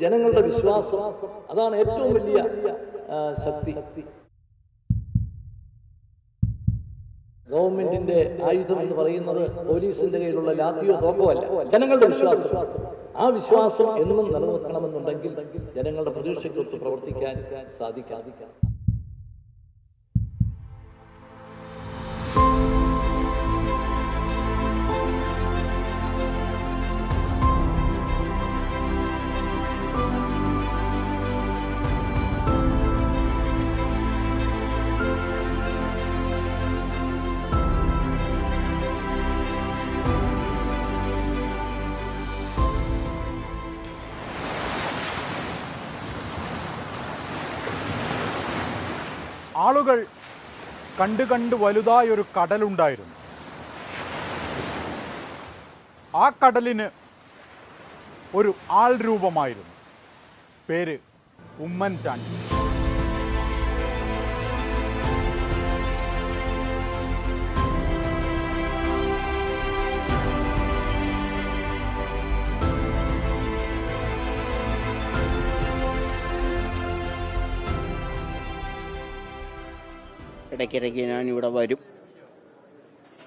ജനങ്ങളുടെ വിശ്വാസം. അതാണ് ഏറ്റവും വലിയ ശക്തി. ഗവൺമെന്റിന്റെ ആയുധം എന്ന് പറയുന്നത് പോലീസിന്റെ കയ്യിലുള്ള ലാത്തിയോ തോക്കോ അല്ല ജനങ്ങളുടെ വിശ്വാസം. ആ വിശ്വാസം എന്നും നിലനിർത്തണമെന്നുണ്ടെങ്കിൽ ജനങ്ങളുടെ പ്രതീക്ഷയ്ക്കൊത്ത് പ്രവർത്തിക്കാൻ സാധിക്കാതിരിക്കാം ആളുകൾ കണ്ട് കണ്ട് വലുതായൊരു കടലുണ്ടായിരുന്നു ആ കടലിന് ഒരു ആൾ രൂപമായിരുന്നു. പേര് ഉമ്മൻചാണ്ടി. ഇടയ്ക്കിടയ്ക്ക് ഞാൻ ഇവിടെ വരും.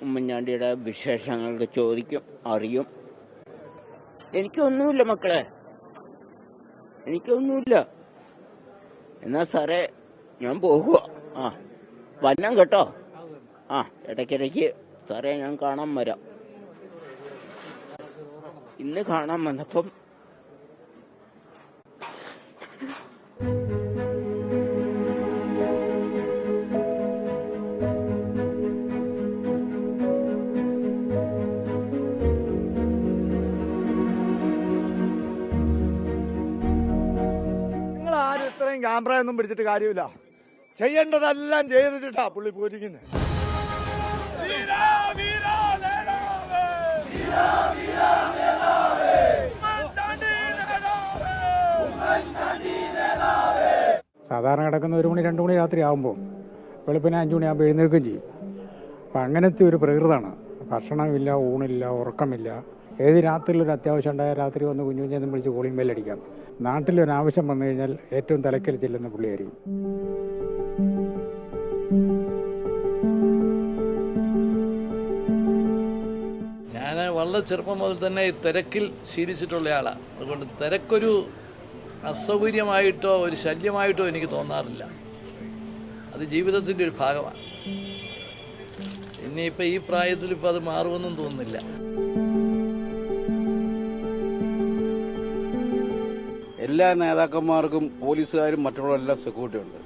ഉമ്മൻചാണ്ടിയുടെ വിശേഷങ്ങൾക്ക് ചോദിക്കും അറിയും. എനിക്കൊന്നുമില്ല മക്കളെ. എനിക്കൊന്നുമില്ല. എന്നാ സാറേ ഞാൻ പോകുക ആ വന്നം കേട്ടോ. ആ ഇടയ്ക്കിടയ്ക്ക് സാറേ ഞാൻ കാണാൻ വരാം. ഇന്ന് കാണാൻ വന്നപ്പം ഒന്നും പിടിച്ചിട്ട് കാര്യമില്ല. ചെയ്യേണ്ടതെല്ലാം ചെയ്തിട്ടാ പുള്ളി പോയിരിക്കുന്നത് സാധാരണ കിടക്കുന്ന ഒരു മണി രണ്ട് മണി രാത്രി ആകുമ്പോൾ വെളുപ്പിന് മണി മണിയാകുമ്പോൾ എഴുന്നേൽക്കുകയും ചെയ്യും. അപ്പം അങ്ങനത്തെ ഒരു പ്രകൃതമാണ്. ഭക്ഷണമില്ല ഊണില്ല ഉറക്കമില്ല. ഏത് രാത്രിയിൽ ഒരു അത്യാവശ്യം ഉണ്ടായ രാത്രി വന്ന് കുഞ്ഞു കുഞ്ഞെന്ന് വിളിച്ച് കോളിംഗ് ബെല്ലടിക്കാം നാട്ടിലൊരാവശ്യം വന്നു കഴിഞ്ഞാൽ ഏറ്റവും തലക്കൽ ചെല്ലുന്ന പുള്ളിയായിരിക്കും. ഞാൻ വളരെ ചെറുപ്പം മുതൽ തന്നെ തിരക്കിൽ ശീലിച്ചിട്ടുള്ള ആളാണ് അതുകൊണ്ട് തിരക്കൊരു അസൗകര്യമായിട്ടോ ഒരു ശല്യമായിട്ടോ എനിക്ക് തോന്നാറില്ല. അത് ജീവിതത്തിന്റെ ഒരു ഭാഗമാണ്. ഇനിയിപ്പോൾ ഈ പ്രായത്തിൽ ഇപ്പോൾ അത് മാറുമെന്നും തോന്നുന്നില്ല. എല്ലാ നേതാക്കന്മാർക്കും പോലീസുകാരും മറ്റുള്ളവരെല്ലാം സെക്യൂരിറ്റി ഉണ്ട്.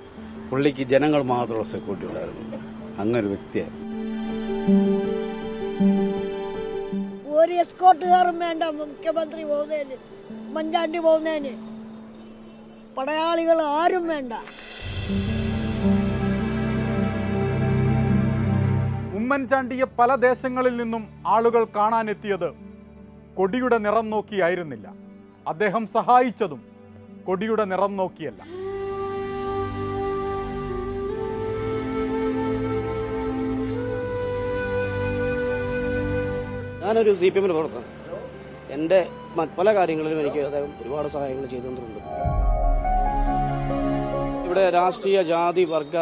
പുള്ളിക്ക് ജനങ്ങൾ മാത്രമുള്ള സെക്യൂരിറ്റി ഉണ്ടായിരുന്നു. അങ്ങനെ ഒരു വ്യക്തിയായിരുന്നു. ഒരു എസ്കോട്ടുകാരും വേണ്ട. മുഖ്യമന്ത്രി പോകുന്നതിന് മഞ്ചാണ്ടി പോകുന്നതിന്. പടയാളികൾ ആരും വേണ്ട. ഉമ്മൻചാണ്ടിയെ പല ദേശങ്ങളിൽ നിന്നും ആളുകൾ കാണാനെത്തിയത് കൊടിയുടെ നിറം നോക്കിയായിരുന്നില്ല. അദ്ദേഹം സഹായിച്ചതും കൊടിയുടെ നിറം നോക്കിയല്ല. ഞാനൊരു സി പി എമ്മിൽ പ്രവർത്തനം എന്റെ പല കാര്യങ്ങളിലും എനിക്ക് അദ്ദേഹം ഒരുപാട് സഹായങ്ങൾ ചെയ്തു തന്നിട്ടുണ്ട് ഇവിടെ രാഷ്ട്രീയ ജാതി വർഗ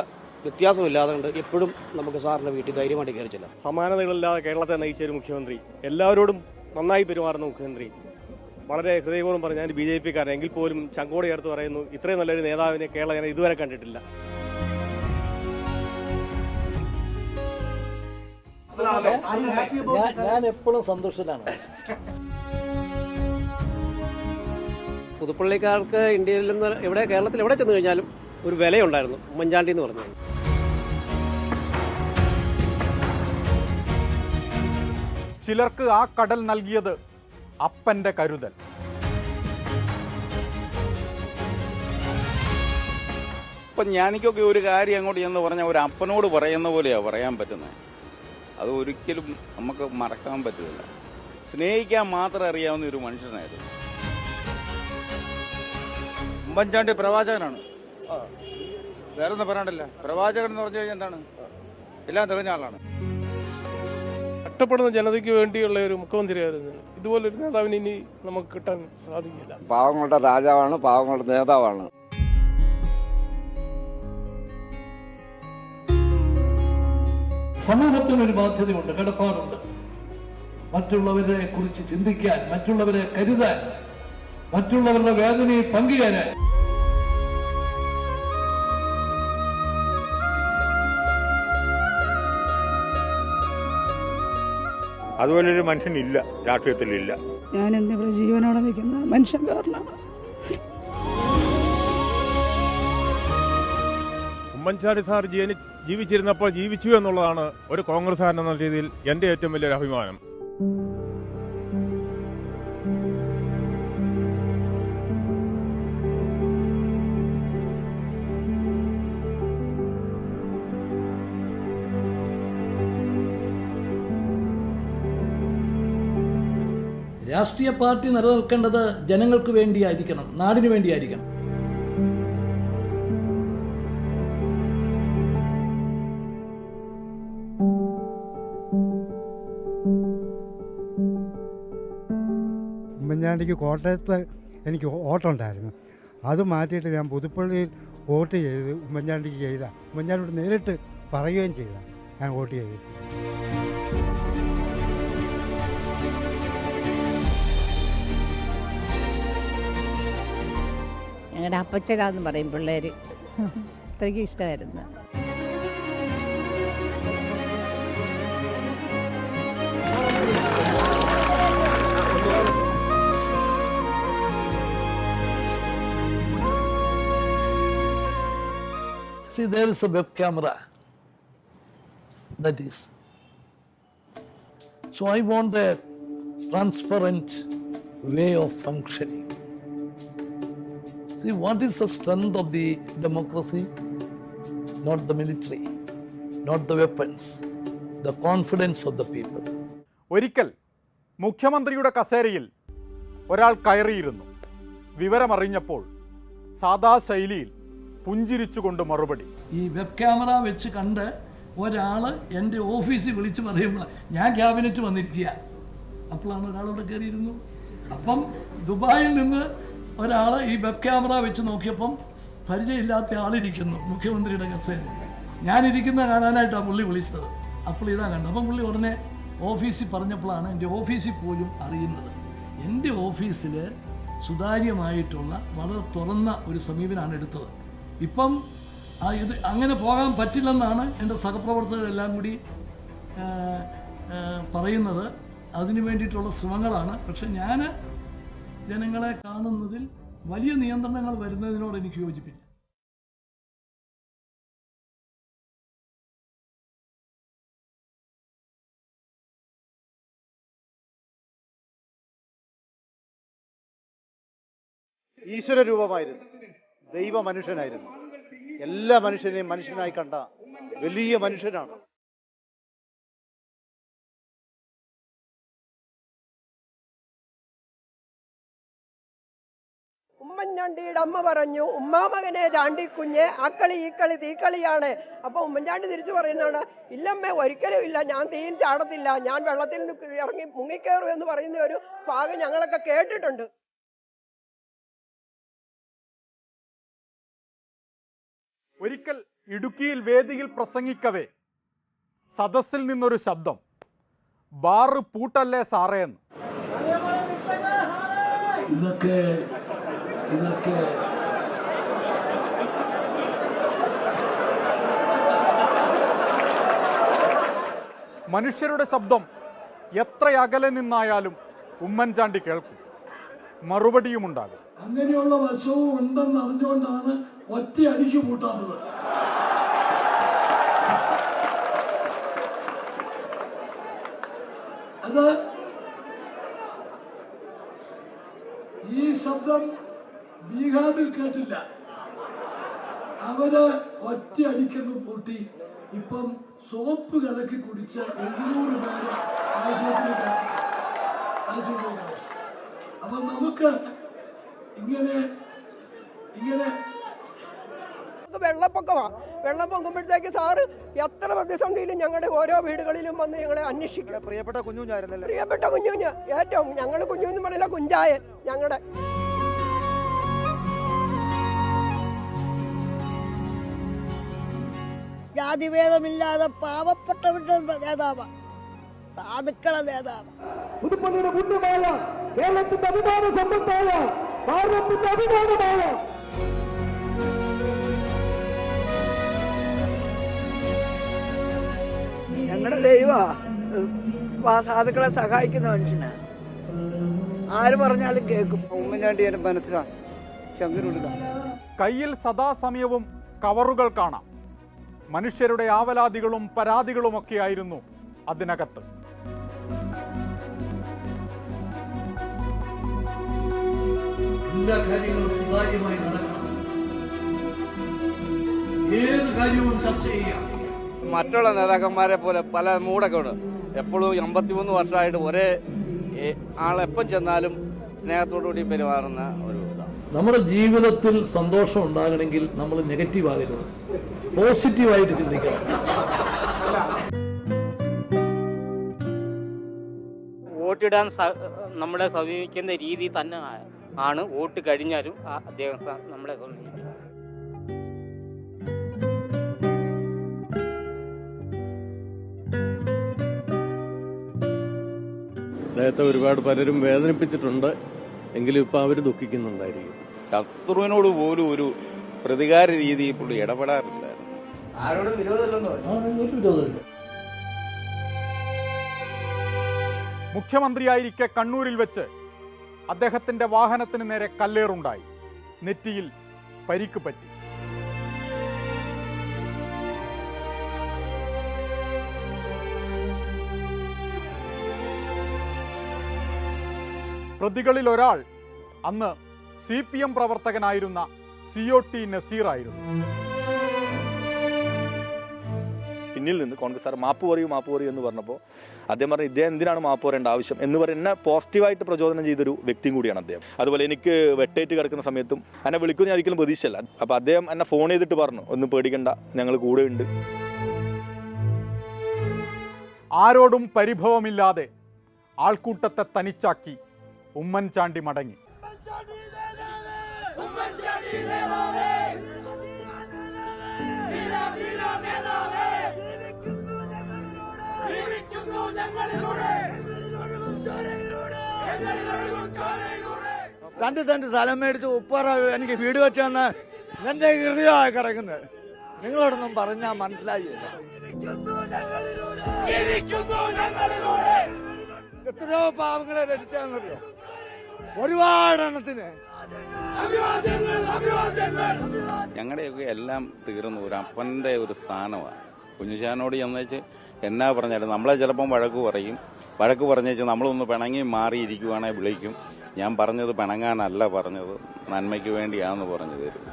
വ്യത്യാസമില്ലാതെ കൊണ്ട് എപ്പോഴും നമുക്ക് സാറിന്റെ വീട്ടിൽ ധൈര്യമായിട്ട് കയറി ചെല്ലാം. സമാനതകളില്ലാതെ കേരളത്തെ നയിച്ച ഒരു മുഖ്യമന്ത്രി. എല്ലാവരോടും നന്നായി പെരുമാറുന്ന മുഖ്യമന്ത്രി. വളരെ ഹൃദയപൂർവം പറഞ്ഞു ഞാൻ ബി ജെ പിക്കാരൻ എങ്കിൽ പോലും ചങ്കോട് ചേർത്ത് പറയുന്നു ഇത്രയും നല്ലൊരു നേതാവിനെ കേരളം ഞാൻ ഇതുവരെ കണ്ടിട്ടില്ല. ഞാൻ ഞാൻ എപ്പോഴും സന്തുഷ്ടനാണ് പുതുപ്പള്ളിക്കാർക്ക് ഇന്ത്യയിൽ നിന്ന് എവിടെ കേരളത്തിൽ എവിടെ ചെന്ന് കഴിഞ്ഞാലും ഒരു വിലയുണ്ടായിരുന്നു. ഉമ്മൻചാണ്ടി എന്ന് പറഞ്ഞു ചിലർക്ക് ആ കടൽ നൽകിയത് അപ്പന്റെ കരുതൽ. ഇപ്പം ഞാനിക്കൊക്കെ ഒരു കാര്യം അങ്ങോട്ട് എന്ന് പറഞ്ഞാൽ ഒരു അപ്പനോട് പറയുന്ന പോലെയാണ് പറയാൻ പറ്റുന്നത് അത് ഒരിക്കലും നമുക്ക് മറക്കാൻ പറ്റില്ല. സ്നേഹിക്കാൻ മാത്രം അറിയാവുന്ന ഒരു മനുഷ്യനായിരുന്നു. ഉമ്മൻചാണ്ടി പ്രവാചകനാണ്. വേറെ ഒന്നും പറയണ്ടല്ല. പ്രവാചകൻ എന്ന് പറഞ്ഞു കഴിഞ്ഞാൽ എന്താണ്? എല്ലാം തികഞ്ഞ ആളാണ്. കഷ്ടപ്പെടുന്ന ജനതയ്ക്ക് വേണ്ടിയുള്ള ഒരു മുഖ്യമന്ത്രിയായിരുന്നു. ഇതുപോലൊരു നേതാവിന് ഇനി നമുക്ക് കിട്ടാൻ സാധിക്കില്ല. പാവങ്ങളുടെ രാജാവാണ് പാവങ്ങളുടെ നേതാവാണ്. സമൂഹത്തിനൊരു ബാധ്യതയുണ്ട് കടപ്പാടുണ്ട്. മറ്റുള്ളവരെ കുറിച്ച് ചിന്തിക്കാൻ മറ്റുള്ളവരെ കരുതാൻ മറ്റുള്ളവരുടെ വേദനയെ പങ്കുചേരാൻ. അതുപോലൊരു മനുഷ്യനില്ല രാഷ്ട്രീയത്തിലില്ല. ഞാൻ എന്നിവിടെ ജീവനോടെ നിൽക്കുന്ന മനുഷ്യൻ കാരണമാണ് ഉമ്മൻചാണ്ടി സാർ ജീവനി ജീവിച്ചിരുന്നപ്പോൾ ജീവിച്ചു എന്നുള്ളതാണ് ഒരു കോൺഗ്രസ്സുകാരൻ എന്ന രീതിയിൽ എന്റെ ഏറ്റവും വലിയൊരു അഭിമാനം. രാഷ്ട്രീയ പാർട്ടി നിലനിൽക്കേണ്ടത് ജനങ്ങൾക്ക് വേണ്ടിയായിരിക്കണം നാടിനു വേണ്ടിയായിരിക്കണം. ഉമ്മൻചാണ്ടിക്ക് കോട്ടയത്ത് എനിക്ക് ഓട്ടുണ്ടായിരുന്നു അത് മാറ്റിയിട്ട് ഞാൻ പുതുപ്പള്ളിയിൽ വോട്ട് ചെയ്ത് ഉമ്മൻചാണ്ടിക്ക് ചെയ്ത. ഉമ്മൻചാണ്ടിയോട് നേരിട്ട് പറയുകയും ചെയ്ത. ഞാൻ വോട്ട് ചെയ്തു ഞങ്ങളുടെ അപ്പച്ചനാന്ന് പറയും പിള്ളേര് അത്രയ്ക്ക് ഇഷ്ടമായിരുന്നു web camera. That is. So I want a transparent way of functioning. See, what is the strength of the democracy? Not the military, not the weapons, the confidence of the people. ഒരിക്കൽ മുഖ്യമന്ത്രിയുടെ കസേരയിൽ ഒരാൾ കയറിയിരുന്നു വിവരമറിഞ്ഞപ്പോൾ സാദാ ശൈലിയിൽ പുഞ്ചിരിച്ചുകൊണ്ട് മറുപടി ഈ വെബ് ക്യാമറ വെച്ച് കണ്ട് ഒരാൾ എന്റെ ഓഫീസിൽ വിളിച്ച് പറയുമ്പോൾ ഞാൻ ക്യാബിനറ്റ് വന്നിരിക്കുക അപ്പോഴാണ് ഒരാളോട് കയറിയിരുന്നു അപ്പം ദുബായിൽ നിന്ന് ഒരാൾ ഈ വെബ് ക്യാമറ വെച്ച് നോക്കിയപ്പം പരിചയമില്ലാത്ത ആളിരിക്കുന്നു മുഖ്യമന്ത്രിയുടെ കസേര ഞാനിരിക്കുന്ന കാണാനായിട്ടാണ് പുള്ളി വിളിച്ചത്. അപ്പോൾ ഇതാ കണ്ടത് അപ്പം പുള്ളി ഉടനെ ഓഫീസിൽ പറഞ്ഞപ്പോഴാണ് എന്റെ ഓഫീസിൽ പോലും അറിയുന്നത്. എന്റെ ഓഫീസിൽ സുതാര്യമായിട്ടുള്ള വളരെ തുറന്ന ഒരു സമീപനമാണ് എടുത്തത്. ഇപ്പം ഇത് അങ്ങനെ പോകാൻ പറ്റില്ലെന്നാണ് എന്റെ സഹപ്രവർത്തകരെല്ലാം കൂടി പറയുന്നത്. അതിനു വേണ്ടിയിട്ടുള്ള ശ്രമങ്ങളാണ്. പക്ഷെ ഞാൻ ജനങ്ങളെ കാണുന്നതിൽ വലിയ നിയന്ത്രണങ്ങൾ വരുന്നതിനോട് എനിക്ക് യോജിപ്പില്ല. ഈശ്വര രൂപമായിരുന്നു ദൈവ മനുഷ്യനായിരുന്നു എല്ലാ മനുഷ്യനെയും മനുഷ്യനായി കണ്ട വലിയ മനുഷ്യനാണ്. ഉമ്മൻചാണ്ടിയുടെ അമ്മ പറഞ്ഞു ഉമ്മാമകനെ ചാണ്ടിക്കുഞ്ഞ് അക്കളി ഈ കളി തീക്കളിയാണ്. അപ്പൊ ഉമ്മൻചാണ്ടി തിരിച്ചു പറയുന്നതാണ് ഇല്ലമ്മേ ഒരിക്കലും ഇല്ല ഞാൻ തീയിൽ ചാടത്തില്ല ഞാൻ വെള്ളത്തിൽ ഇറങ്ങി മുങ്ങിക്കേറും എന്ന് പറയുന്ന ഒരു ഭാഗം ഞങ്ങളൊക്കെ കേട്ടിട്ടുണ്ട്. ഒരിക്കൽ ഇടുക്കിയിൽ വേദിയിൽ പ്രസംഗിക്കവേ സദസ്സിൽ നിന്നൊരു ശബ്ദം ബാറ് പൂട്ടല്ലേ സാറേ എന്ന്? ഇതൊക്കെ ഇതൊക്കെ മനുഷ്യരുടെ ശബ്ദം എത്ര അകലെ നിന്നായാലും ഉമ്മൻചാണ്ടി കേൾക്കും. മറുപടിയും ഉണ്ടാകും. അങ്ങനെയുള്ള വശവും ഉണ്ടെന്ന് അറിഞ്ഞുകൊണ്ടാണ് ഒറ്റ അടിക്ക് പൂട്ടാറുള്ളത് അത് ഈ ശബ്ദം ബീഹാറിൽ കേട്ടില്ല. അവർ ഒറ്റ അടിക്കുന്നു പൂട്ടി. ഇപ്പം സോപ്പ് കലക്കി കുടിച്ച എഴുന്നൂറ് പേര് ആശുപത്രിയിലാണ് അപ്പം നമുക്ക് ഇങ്ങനെ ഇങ്ങനെ വെള്ളപ്പൊക്കമാണ് വെള്ളം പൊങ്ങുമ്പോഴത്തേക്ക് സാറ് എത്ര പ്രതിസന്ധിയിലും ഞങ്ങളുടെ ഓരോ വീടുകളിലും വന്ന് ഞങ്ങളെ അന്വേഷിക്കും പ്രിയപ്പെട്ട കുഞ്ഞുഞ്ഞായിരുന്നല്ലോ? പ്രിയപ്പെട്ട കുഞ്ഞുഞ്ഞ് ഏറ്റവും ഞങ്ങൾ കുഞ്ഞുഞ്ഞ് പറയില്ല കുഞ്ചായൻ ഞങ്ങളുടെ ജാതിഭേദമില്ലാതെ പാവപ്പെട്ടവരുടെ നേതാവ് സാധുക്കളെ നേതാവ്. പുതുപ്പള്ളിയുടെ പുണ്യമായ കേരളത്തിന്റെ അഭിമാന സമ്പത്തായ ഭാരതത്തിന്റെ അഭിമാനമായ ഞങ്ങളുടെ ദൈവ സാധുക്കളെ സഹായിക്കുന്ന മനുഷ്യനാ. ആര് പറഞ്ഞാലും കേൾക്കും. ഉമ്മൻചാണ്ടി എന്റെ മനസ്സിലാണ് ചങ്കിനുടുക കയ്യിൽ സദാസമയവും കവറുകൾ കാണാം. മനുഷ്യരുടെ ആവലാതികളും പരാതികളുമൊക്കെയായിരുന്നു അതിനകത്ത്. എല്ലാ കാര്യങ്ങളും സുതാര്യമായി നടക്കണം. ഏത് കാര്യവും ചർച്ച ചെയ്യാം മറ്റുള്ള നേതാക്കന്മാരെ പോലെ പല മൂടൊക്കെ ഉണ്ട്. എപ്പോഴും അമ്പത്തിമൂന്ന് വർഷമായിട്ട് ഒരേ ആളെപ്പം ചെന്നാലും സ്നേഹത്തോടുകൂടി പെരുമാറുന്ന ഒരു നമ്മുടെ ജീവിതത്തിൽ സന്തോഷം ഉണ്ടാകണമെങ്കിൽ നമ്മൾ നെഗറ്റീവ് ആകരുത്. പോസിറ്റീവായിട്ട് ചിന്തിക്കണം. വോട്ടിടാൻ നമ്മളെ സമീപിക്കുന്ന രീതി തന്നെ ആണ്. വോട്ട് കഴിഞ്ഞാലും അദ്ദേഹം നമ്മളെ സമീപിക്കുന്നത് അദ്ദേഹത്തെ ഒരുപാട് പലരും വേദനിപ്പിച്ചിട്ടുണ്ട്. എങ്കിലും ഇപ്പൊ അവർ ദുഃഖിക്കുന്നുണ്ടായിരിക്കും. ശത്രുവിനോട് പോലും ഒരു പ്രതികാര രീതി പുള്ളി ഇടപെടാറില്ലായിരുന്നു ആരോടും വിരോധമില്ലെന്നോ ഒരു വിരോധമില്ല. മുഖ്യമന്ത്രിയായിരിക്കെ കണ്ണൂരിൽ വെച്ച് അദ്ദേഹത്തിന്റെ വാഹനത്തിന് നേരെ കല്ലേറുണ്ടായി. നെറ്റിയിൽ പരിക്ക് പറ്റി. പ്രതികളിൽ ഒരാൾ അന്ന് സി പി എം പ്രവർത്തകനായിരുന്ന സി ഒ ടി നസീറായിരുന്നു. പിന്നിൽ നിന്ന് കോൺഗ്രസ് മാപ്പ് പറയൂ മാപ്പ് പറയൂ എന്ന് പറഞ്ഞപ്പോൾ അദ്ദേഹം പറഞ്ഞു ഇദ്ദേഹം എന്തിനാണ് മാപ്പ് പറയേണ്ട ആവശ്യം? എന്ന് പറയുന്ന പോസിറ്റീവായിട്ട് പ്രചോദനം ചെയ്തൊരു വ്യക്തിയും കൂടിയാണ് അദ്ദേഹം. അതുപോലെ എനിക്ക് വെട്ടേറ്റ് കിടക്കുന്ന സമയത്തും എന്നെ വിളിക്കുന്ന ഞാൻ ഒരിക്കലും പ്രതീക്ഷയല്ല അപ്പോൾ അദ്ദേഹം എന്നെ ഫോൺ ചെയ്തിട്ട് പറഞ്ഞു ഒന്ന് പേടിക്കണ്ട ഞങ്ങൾ കൂടെ ഉണ്ട്. ആരോടും പരിഭവമില്ലാതെ ആൾക്കൂട്ടത്തെ തനിച്ചാക്കി ഉമ്മൻചാണ്ടി മടങ്ങി. രണ്ട് സെന്റ് സ്ഥലം മേടിച്ച് ഉപ്പറ എനിക്ക് വീട് വെച്ചാണ് എന്റെ ഹൃദയമായി കിടക്കുന്നത്. നിങ്ങളോടൊന്നും പറഞ്ഞാൽ മനസ്സിലായില്ല. എത്രയോ പാവങ്ങളെ രക്ഷിച്ചാന്നറിയോ ഒരുപാട് എണ്ണത്തിന് ഞങ്ങളുടെയൊക്കെ എല്ലാം തീർന്നു. ഒരു അപ്പന്റെ ഒരു സ്ഥാനമാണ്. കുഞ്ഞുശാനോട് ചെന്നേച്ച് എന്നാ പറഞ്ഞാലും നമ്മളെ ചിലപ്പം വഴക്ക് പറയും. വഴക്ക് പറഞ്ഞേച്ച് നമ്മളൊന്ന് പിണങ്ങി മാറിയിരിക്കുവാണെ വിളിക്കും. ഞാൻ പറഞ്ഞത് പിണങ്ങാനല്ല പറഞ്ഞത്. നന്മയ്ക്ക് വേണ്ടിയാണെന്ന് പറഞ്ഞു തരും.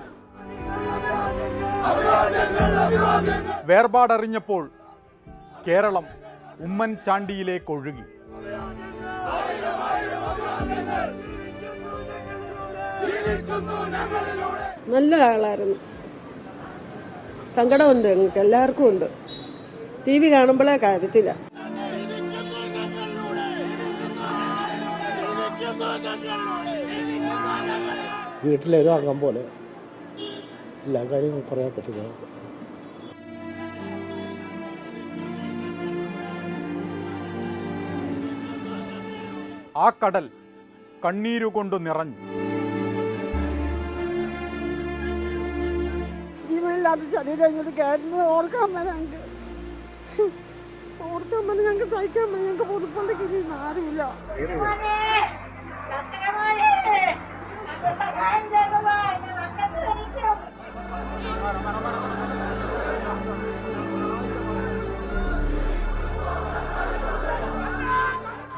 വേർപാടറിഞ്ഞപ്പോൾ കേരളം ഉമ്മൻചാണ്ടിയിലേക്ക് ഒഴുകി. നല്ല ആളായിരുന്നു. സങ്കടമുണ്ട് ഞങ്ങൾക്ക് എല്ലാവർക്കും ഉണ്ട്. ടി വി കാണുമ്പോഴേ കാര്യത്തില്ല വീട്ടിലൊരു അംഗം പോലെ. എല്ലാ കാര്യങ്ങളും പറയാൻ പറ്റില്ല. ആ കടൽ കണ്ണീരുകൊണ്ട് നിറഞ്ഞു. ജീവനില്ലാത്ത ശരീരം ഇങ്ങോട്ട് കയറുന്നത് ഓർക്കാൻ പറ്റും ഓർക്കാൻ പറ്റും ഞങ്ങൾക്ക് സഹിക്കാൻ പറ്റും ഞങ്ങൾക്ക് പുതുപ്പള്ളിക്ക് ഇനി ആരുമില്ല.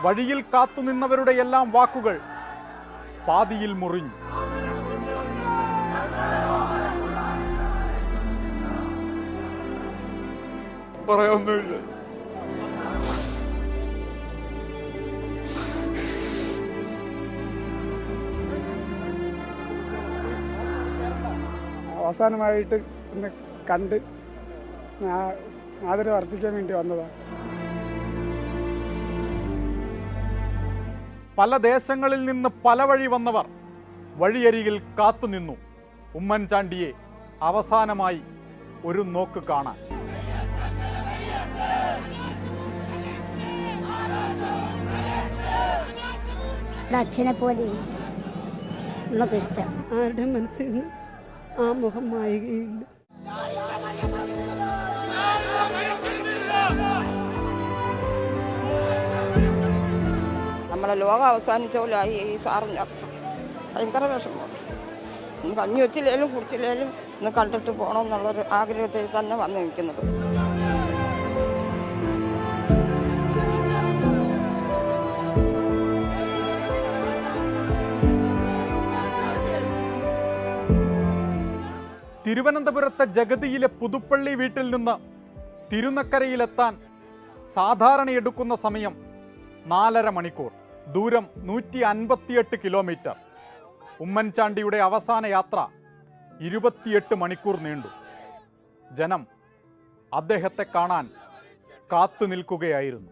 വഴിയിൽ കാത്തുനിന്നവരുടെ എല്ലാം വാക്കുകൾ പാതിയിൽ മുറിഞ്ഞു. പറയാനൊന്നുമില്ല അവസാനമായിട്ട് ഒന്ന് കണ്ട് ആദരവ് അർപ്പിക്കാൻ വേണ്ടി വന്നതാണ് പല ദേശങ്ങളിൽ നിന്ന് പല വഴി വന്നവർ വഴിയരികിൽ കാത്തുനിന്നു ഉമ്മൻചാണ്ടിയെ അവസാനമായി ഒരു നോക്ക് കാണാൻ. അച്ഛനെ പോലെ നമുക്കിഷ്ടം. ആരുടെ മനസ്സിൽ നിന്ന്? ആ മുഖം മായുകയില്ല നമ്മളെ ലോകം അവസാനിച്ച പോലെ ഈ സാറിന്. ഭയങ്കര വിഷമം. കഞ്ഞി വെച്ചില്ലേലും കുടിച്ചില്ലേലും ഇന്ന് കണ്ടിട്ട് പോകണം എന്നുള്ളൊരു ആഗ്രഹത്തിൽ തന്നെ വന്നു നിൽക്കുന്നത്. തിരുവനന്തപുരത്തെ ജഗതിയിലെ പുതുപ്പള്ളി വീട്ടിൽ നിന്ന് തിരുനക്കരയിലെത്താൻ സാധാരണ എടുക്കുന്ന സമയം നാലര മണിക്കൂർ. ദൂരം നൂറ്റി അൻപത്തിയെട്ട് കിലോമീറ്റർ. ഉമ്മൻചാണ്ടിയുടെ അവസാന യാത്ര ഇരുപത്തിയെട്ട് മണിക്കൂർ നീണ്ടു. ജനം അദ്ദേഹത്തെ കാണാൻ കാത്തു നിൽക്കുകയായിരുന്നു.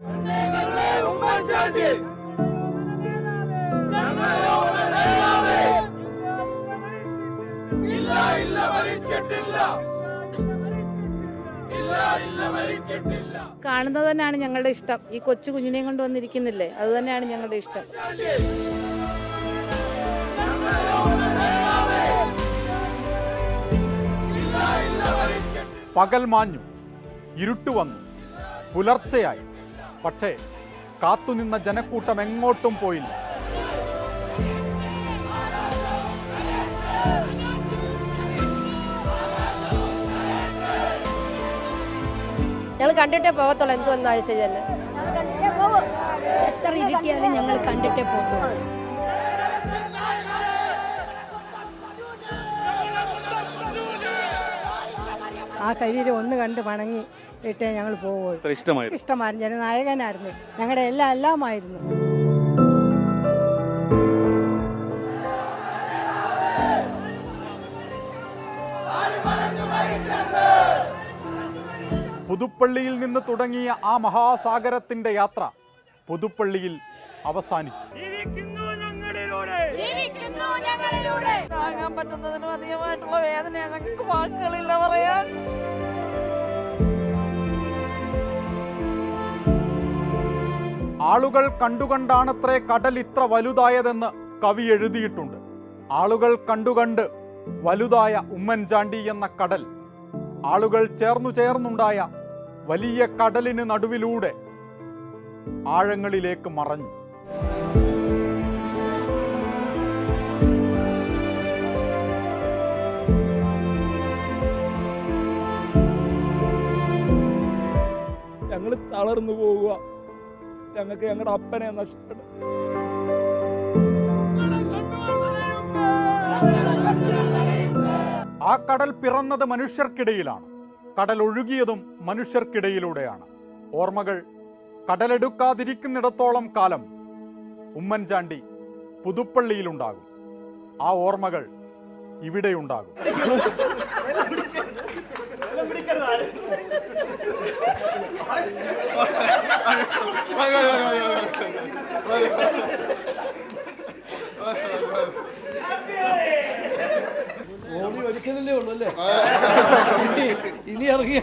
കാണുന്നത് തന്നെയാണ് ഞങ്ങളുടെ ഇഷ്ടം. ഈ കൊച്ചു കുഞ്ഞിനെയും കൊണ്ട് വന്നിരിക്കുന്നില്ലേ? അത് തന്നെയാണ് ഞങ്ങളുടെ ഇഷ്ടം. പകൽ മാഞ്ഞു ഇരുട്ട് വന്നു പുലർച്ചയായി. പക്ഷേ കാത്തുനിന്ന ജനക്കൂട്ടം എങ്ങോട്ടും പോയില്ല. ഞങ്ങൾ കണ്ടിട്ടേ പോകത്തുള്ളൂ. എന്ത് വന്നാലും ശരി തന്നെ. എത്ര ഇരുട്ടിയാലും ഞങ്ങൾ കണ്ടിട്ടേ പോകത്തുള്ളൂ. ആ ശരീരം ഒന്ന് കണ്ട് വണങ്ങി ഇട്ടേ ഞങ്ങൾ പോകുള്ളൂ ഇഷ്ടമായിരുന്നു. ഇഷ്ടമായിരുന്നു. ജനനായകനായിരുന്നു. ഞങ്ങളുടെ എല്ലാം എല്ലാമായിരുന്നു. പുതുപ്പള്ളിയിൽ നിന്ന് തുടങ്ങിയ ആ മഹാസാഗരത്തിന്റെ യാത്ര പുതുപ്പള്ളിയിൽ അവസാനിച്ചു. താങ്ങാൻ പറ്റുന്നതിനും അധികമായിട്ടുള്ള വേദനയാണ്. ഞങ്ങൾക്ക് വാക്കുകളില്ല പറയാൻ. ആളുകൾ കണ്ടുകണ്ടാണത്രേ കടൽ ഇത്ര വലുതായതെന്ന് കവി എഴുതിയിട്ടുണ്ട്. ആളുകൾ കണ്ടുകണ്ട് വലുതായ ഉമ്മൻചാണ്ടി എന്ന കടൽ ആളുകൾ ചേർന്നു ചേർന്നുണ്ടായ വലിയ കടലിന് നടുവിലൂടെ ആഴങ്ങളിലേക്ക് മറഞ്ഞു. ഞങ്ങൾ തളർന്നു പോവുക. ഞങ്ങൾക്ക് ഞങ്ങളുടെ അപ്പനെ നഷ്ടപ്പെട്ടു. ആ കടൽ പിറന്നത് മനുഷ്യർക്കിടയിലാണ്. കടൽ ഒഴുകിയതും മനുഷ്യർക്കിടയിലൂടെയാണ്. ഓർമ്മകൾ കടലെടുക്കാതിരിക്കുന്നിടത്തോളം കാലം ഉമ്മൻചാണ്ടി പുതുപ്പള്ളിയിലുണ്ടാകും. ആ ഓർമ്മകൾ ഇവിടെയുണ്ടാകും. ഒരിക്കലല്ലേ ഉള്ളൂ അല്ലേ? ഇനി ഇറങ്ങിയ